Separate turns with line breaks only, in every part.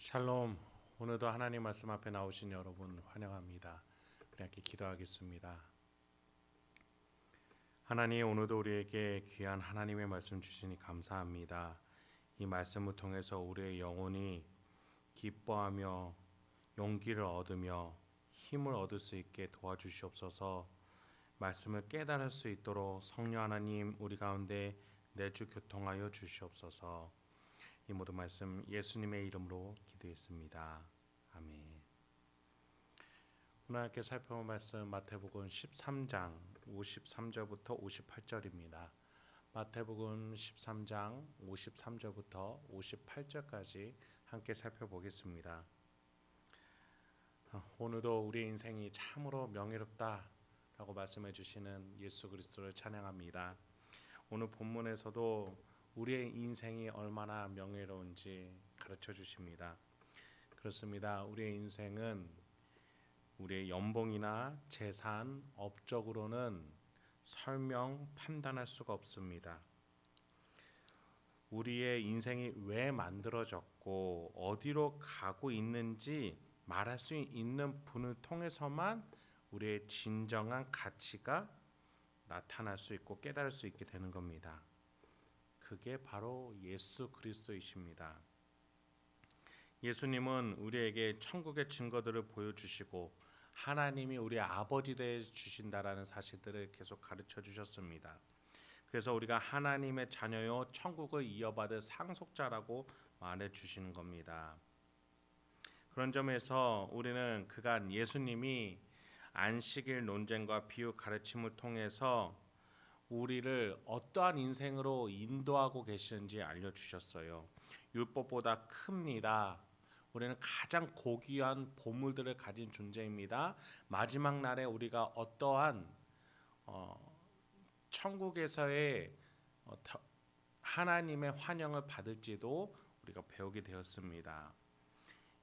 샬롬. 오늘도 하나님 말씀 앞에 나오신 여러분 환영합니다. 함께 기도하겠습니다. 하나님 오늘도 우리에게 귀한 하나님의 말씀 주시니 감사합니다. 이 말씀을 통해서 우리의 영혼이 기뻐하며 용기를 얻으며 힘을 얻을 수 있게 도와주시옵소서. 말씀을 깨달을 수 있도록 성령 하나님 우리 가운데 내주 교통하여 주시옵소서. 이 모든 말씀 예수님의 이름으로 기도했습니다. 아멘. 오늘 함께 살펴볼 말씀 마태복음 13장 53절부터 58절입니다. 마태복음 13장 53절부터 58절까지 함께 살펴보겠습니다. 어, 오늘도 우리 인생이 참으로 명예롭다라고 말씀해 주시는 예수 그리스도를 찬양합니다. 오늘 본문에서도 우리의 인생이 얼마나 명예로운지 가르쳐 주십니다. 그렇습니다. 우리의 인생은 우리의 연봉이나 재산, 업적으로는 설명, 판단할 수가 없습니다. 우리의 인생이 왜 만들어졌고 어디로 가고 있는지 말할 수 있는 분을 통해서만 우리의 진정한 가치가 나타날 수 있고 깨달을 수 있게 되는 겁니다. 그게 바로 예수 그리스도이십니다. 예수님은 우리에게 천국의 증거들을 보여주시고 하나님이 우리 아버지 되 주신다라는 사실들을 계속 가르쳐 주셨습니다. 그래서 우리가 하나님의 자녀요 천국을 이어받을 상속자라고 말해 주시는 겁니다. 그런 점에서 우리는 그간 예수님이 안식일 논쟁과 비유 가르침을 통해서 우리를 어떠한 인생으로 인도하고 계시는지 알려주셨어요. 율법보다 큽니다. 우리는 가장 고귀한 보물들을 가진 존재입니다. 마지막 날에 우리가 어떠한 어, 천국에서의 어, 하나님의 환영을 받을지도 우리가 배우게 되었습니다.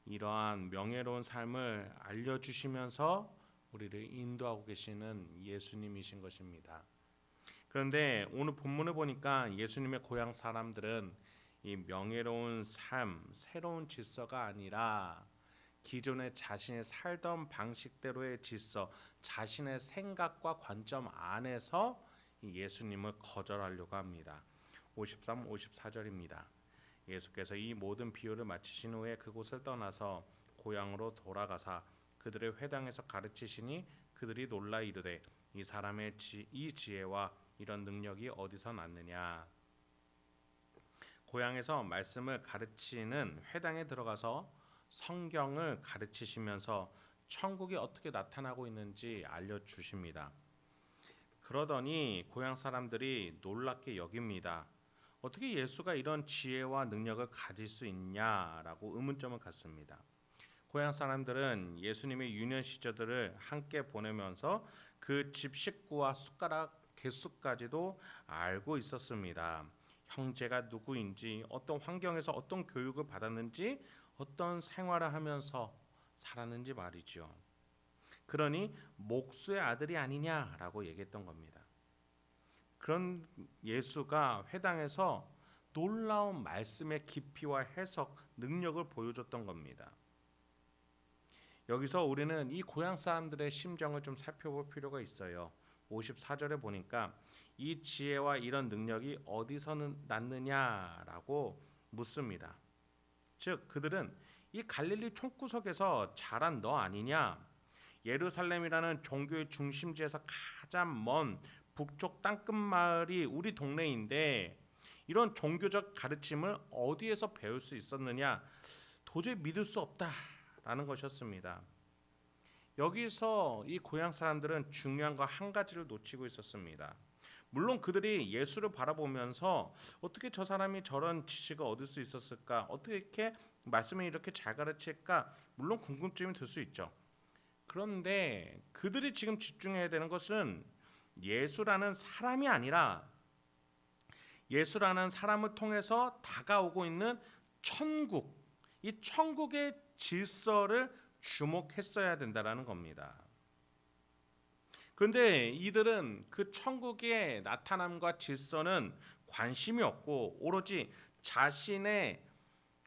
이러한 명예로운 삶을 알려주시면서 우리를 인도하고 계시는 예수님이신 것입니다. 그런데 오늘 본문을 보니까 예수님의 고향 사람들은 이 명예로운 삶, 새로운 질서가 아니라 기존에 자신이 살던 방식대로의 질서, 자신의 생각과 관점 안에서 예수님을 거절하려고 합니다. 53, 54절입니다. 예수께서 이 모든 비유를 마치신 후에 그곳을 떠나서 고향으로 돌아가사 그들의 회당에서 가르치시니 그들이 놀라 이르되 이 사람의 지, 이 지혜와 이런 능력이 어디서 났느냐? 고향에서 말씀을 가르치는 회당에 들어가서 성경을 가르치시면서 천국이 어떻게 나타나고 있는지 알려 주십니다. 그러더니 고향 사람들이 놀랍게 여깁니다. 어떻게 예수가 이런 지혜와 능력을 가질 수 있냐라고 의문점을 갖습니다. 고향 사람들은 예수님의 유년 시절들을 함께 보내면서 그 집 식구와 숟가락 개수까지도 알고 있었습니다. 형제가 누구인지, 어떤 환경에서 어떤 교육을 받았는지, 어떤 생활을 하면서 살았는지 말이죠. 그러니 목수의 아들이 아니냐라고 얘기했던 겁니다. 그런 예수가 회당에서 놀라운 말씀의 깊이와 해석, 능력을 보여줬던 겁니다. 여기서 우리는 이 고향 사람들의 심정을 좀 살펴볼 필요가 있어요. 54절에 보니까 이 지혜와 이런 능력이 어디서 났느냐라고 묻습니다. 즉 그들은 이 갈릴리 총구석에서 자란 너 아니냐? 예루살렘이라는 종교의 중심지에서 가장 먼 북쪽 땅끝 마을이 우리 동네인데 이런 종교적 가르침을 어디에서 배울 수 있었느냐? 도저히 믿을 수 없다라는 것이었습니다. 여기서 이 고향 사람들은 중요한 거 한 가지를 놓치고 있었습니다. 물론 그들이 예수를 바라보면서 어떻게 저 사람이 저런 지식을 얻을 수 있었을까? 어떻게 이렇게 말씀을 이렇게 잘 가르칠까? 물론 궁금증이 들 수 있죠. 그런데 그들이 지금 집중해야 되는 것은 예수라는 사람이 아니라 예수라는 사람을 통해서 다가오고 있는 천국, 이 천국의 질서를 주목했어야 된다라는 겁니다. 그런데 이들은 그 천국의 나타남과 질서는 관심이 없고 오로지 자신의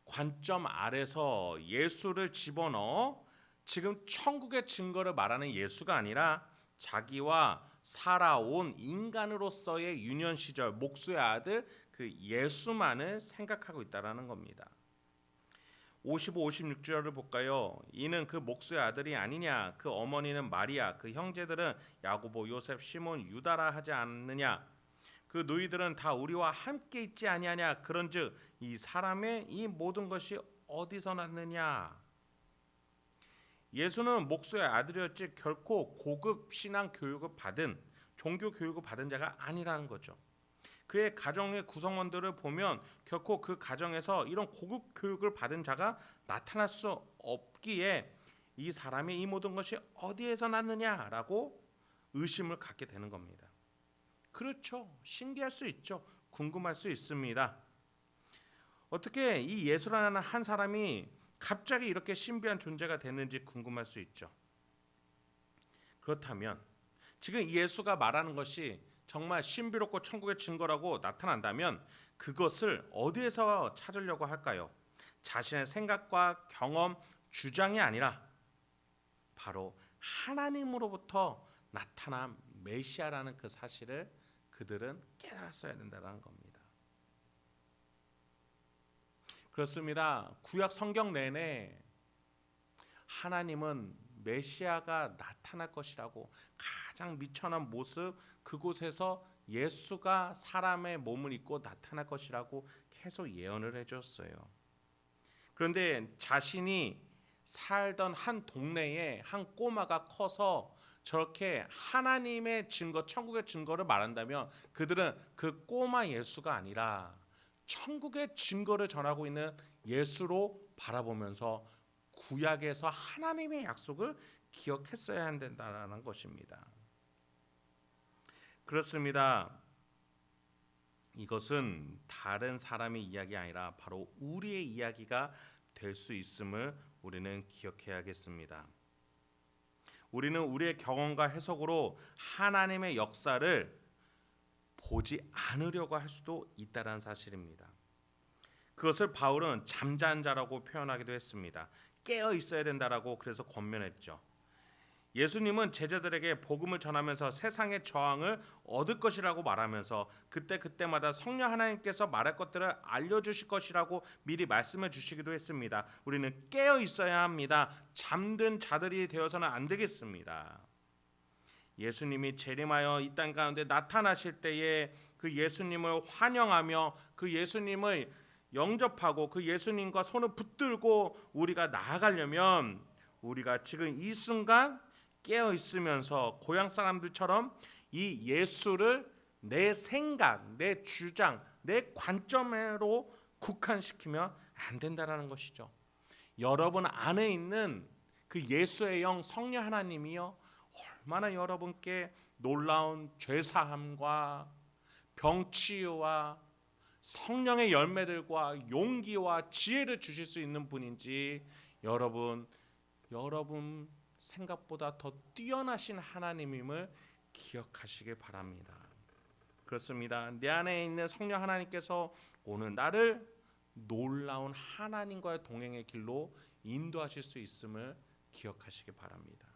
관점 아래서 예수를 집어넣어 지금 천국의 증거를 말하는 예수가 아니라 자기와 살아온 인간으로서의 유년 시절 목수의 아들 그 예수만을 생각하고 있다라는 겁니다. 55, 56절을 볼까요? 이는 그 목수의 아들이 아니냐? 그 어머니는 마리아, 그 형제들은 야고보, 요셉, 시몬, 유다라 하지 않느냐? 그 너희들은 다 우리와 함께 있지 아니하냐? 그런즉 이 사람의 이 모든 것이 어디서 났느냐? 예수는 목수의 아들이었지 결코 고급 신앙 교육을 받은 종교 교육을 받은 자가 아니라는 거죠. 그의 가정의 구성원들을 보면 결코 그 가정에서 이런 고급 교육을 받은 자가 나타날 수 없기에 이 사람의 이 모든 것이 어디에서 났느냐라고 의심을 갖게 되는 겁니다. 그렇죠. 신기할 수 있죠. 궁금할 수 있습니다. 어떻게 이 예수라는 한 사람이 갑자기 이렇게 신비한 존재가 됐는지 궁금할 수 있죠. 그렇다면 지금 예수가 말하는 것이 정말 신비롭고 천국의 증거라고 나타난다면 그것을 어디에서 찾으려고 할까요? 자신의 생각과 경험, 주장이 아니라 바로 하나님으로부터 나타난 메시아라는 그 사실을 그들은 깨달았어야 된다는 겁니다. 그렇습니다. 구약 성경 내내 하나님은 메시아가 나타날 것이라고 가장 미천한 모습 그곳에서 예수가 사람의 몸을 입고 나타날 것이라고 계속 예언을 해줬어요. 그런데 자신이 살던 한 동네에 한 꼬마가 커서 저렇게 하나님의 증거, 천국의 증거를 말한다면 그들은 그 꼬마 예수가 아니라 천국의 증거를 전하고 있는 예수로 바라보면서 구약에서 하나님의 약속을 기억했어야 한다는 것입니다. 그렇습니다. 이것은 다른 사람의 이야기 아니라 바로 우리의 이야기가 될 수 있음을 우리는 기억해야겠습니다. 우리는 우리의 경험과 해석으로 하나님의 역사를 보지 않으려고 할 수도 있다는 사실입니다. 그것을 바울은 잠자는 자라고 표현하기도 했습니다. 깨어 있어야 된다라고 그래서 권면했죠. 예수님은 제자들에게 복음을 전하면서 세상의 저항을 얻을 것이라고 말하면서 그때 그때마다 성령 하나님께서 말할 것들을 알려주실 것이라고 미리 말씀해 주시기도 했습니다. 우리는 깨어 있어야 합니다. 잠든 자들이 되어서는 안 되겠습니다. 예수님이 재림하여 이 땅 가운데 나타나실 때에 그 예수님을 환영하며 그 예수님을 영접하고 그 예수님과 손을 붙들고 우리가 나아가려면 우리가 지금 이 순간 깨어 있으면서 고향 사람들처럼 이 예수를 내 생각, 내 주장, 내 관점으로 국한시키면 안 된다라는 것이죠. 여러분 안에 있는 그 예수의 영 성령 하나님이요 얼마나 여러분께 놀라운 죄 사함과 병치유와 성령의 열매들과 용기와 지혜를 주실 수 있는 분인지 여러분 여러분 생각보다 더 뛰어나신 하나님임을 기억하시길 바랍니다. 그렇습니다. 내 안에 있는 성령 하나님께서 오늘 나를 놀라운 하나님과의 동행의 길로 인도하실 수 있음을 기억하시기 바랍니다.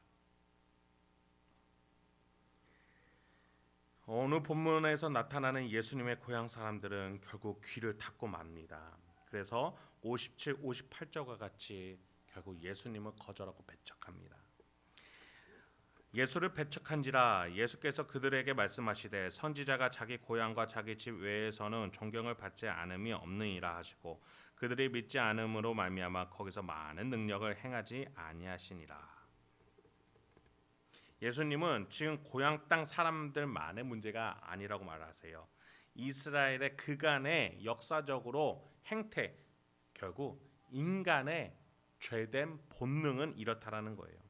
어느 본문에서 나타나는 예수님의 고향 사람들은 결국 귀를 닫고 맙니다. 그래서 57, 58절과 같이 결국 예수님을 거절하고 배척합니다. 예수를 배척한지라 예수께서 그들에게 말씀하시되 선지자가 자기 고향과 자기 집 외에서는 존경을 받지 않음이 없느니라 하시고 그들이 믿지 않음으로 말미암아 거기서 많은 능력을 행하지 아니하시니라. 예수님은 지금 고향 땅 사람들만의 문제가 아니라고 말하세요. 이스라엘의 그간의 역사적으로 행태 결국 인간의 죄된 본능은 이렇다라는 거예요.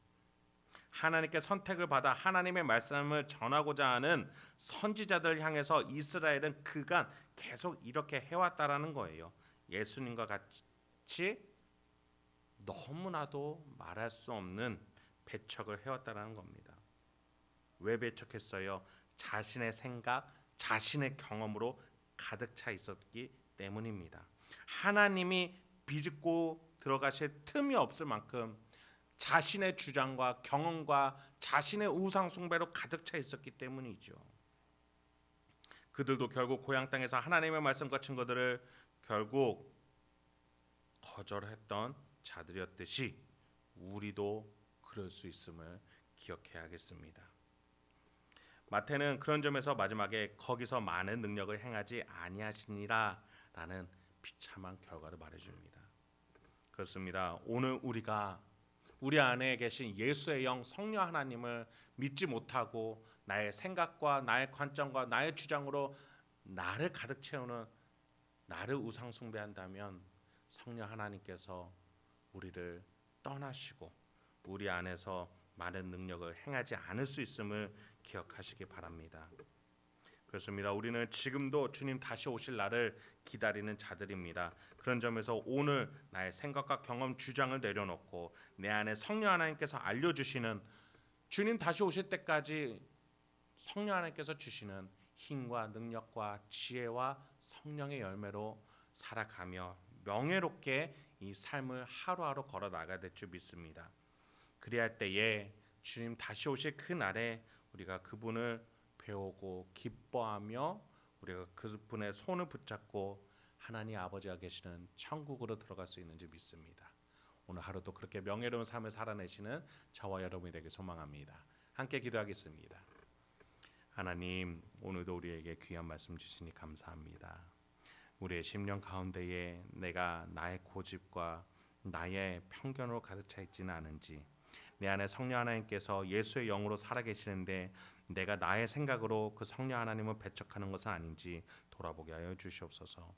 하나님께 선택을 받아 하나님의 말씀을 전하고자 하는 선지자들 향해서 이스라엘은 그간 계속 이렇게 해왔다라는 거예요. 예수님과 같이 너무나도 말할 수 없는 배척을 해왔다라는 겁니다. 왜 배척했어요? 자신의 생각, 자신의 경험으로 가득 차 있었기 때문입니다. 하나님이 비집고 들어가실 틈이 없을 만큼 자신의 주장과 경험과 자신의 우상 숭배로 가득 차 있었기 때문이죠. 그들도 결국 고향 땅에서 하나님의 말씀과 증거들을 결국 거절했던 자들이었듯이 우리도 그럴 수 있음을 기억해야겠습니다. 마태는 그런 점에서 마지막에 거기서 많은 능력을 행하지 아니하시니라라는 비참한 결과를 말해 줍니다. 그렇습니다. 오늘 우리가 우리 안에 계신 예수의 영 성령 하나님을 믿지 못하고 나의 생각과 나의 관점과 나의 주장으로 나를 가득 채우는 나를 우상 숭배한다면 성령 하나님께서 우리를 떠나시고 우리 안에서 많은 능력을 행하지 않을 수 있음을 기억하시기 바랍니다. 그렇습니다. 우리는 지금도 주님 다시 오실 날을 기다리는 자들입니다. 그런 점에서 오늘 나의 생각과 경험 주장을 내려놓고 내 안에 성령 하나님께서 알려주시는 주님 다시 오실 때까지 성령 하나님께서 주시는 힘과 능력과 지혜와 성령의 열매로 살아가며 명예롭게 이 삶을 하루하루 걸어 나가야 될 줄 믿습니다. 그리할 때에 주님 다시 오실 그 날에 우리가 그분을 배우고 기뻐하며 우리가 그분의 손을 붙잡고 하나님 아버지가 계시는 천국으로 들어갈 수 있는지 믿습니다. 오늘 하루도 그렇게 명예로운 삶을 살아내시는 저와 여러분이 되길 소망합니다. 함께 기도하겠습니다. 하나님 오늘도 우리에게 귀한 말씀 주시니 감사합니다. 우리의 심령 가운데에 내가 나의 고집과 나의 편견으로 가득 차 있지는 않은지 내 안에 성령 하나님께서 예수의 영으로 살아계시는데 내가 나의 생각으로 그 성령 하나님을 배척하는 것은 아닌지 돌아보게 하여 주시옵소서.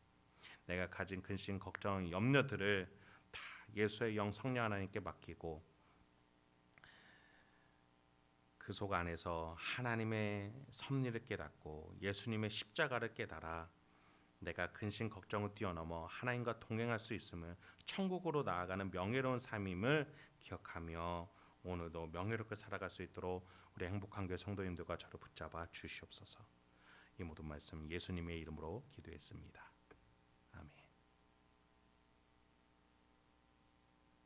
내가 가진 근심, 걱정, 염려들을 다 예수의 영 성령 하나님께 맡기고 그 속 안에서 하나님의 섭리를 깨닫고 예수님의 십자가를 깨달아 내가 근심 걱정을 뛰어넘어 하나님과 동행할 수 있음을 천국으로 나아가는 명예로운 삶임을 기억하며 오늘도 명예롭게 살아갈 수 있도록 우리 행복한 교회 성도님들과 저를 붙잡아 주시옵소서. 이 모든 말씀 예수님의 이름으로 기도했습니다.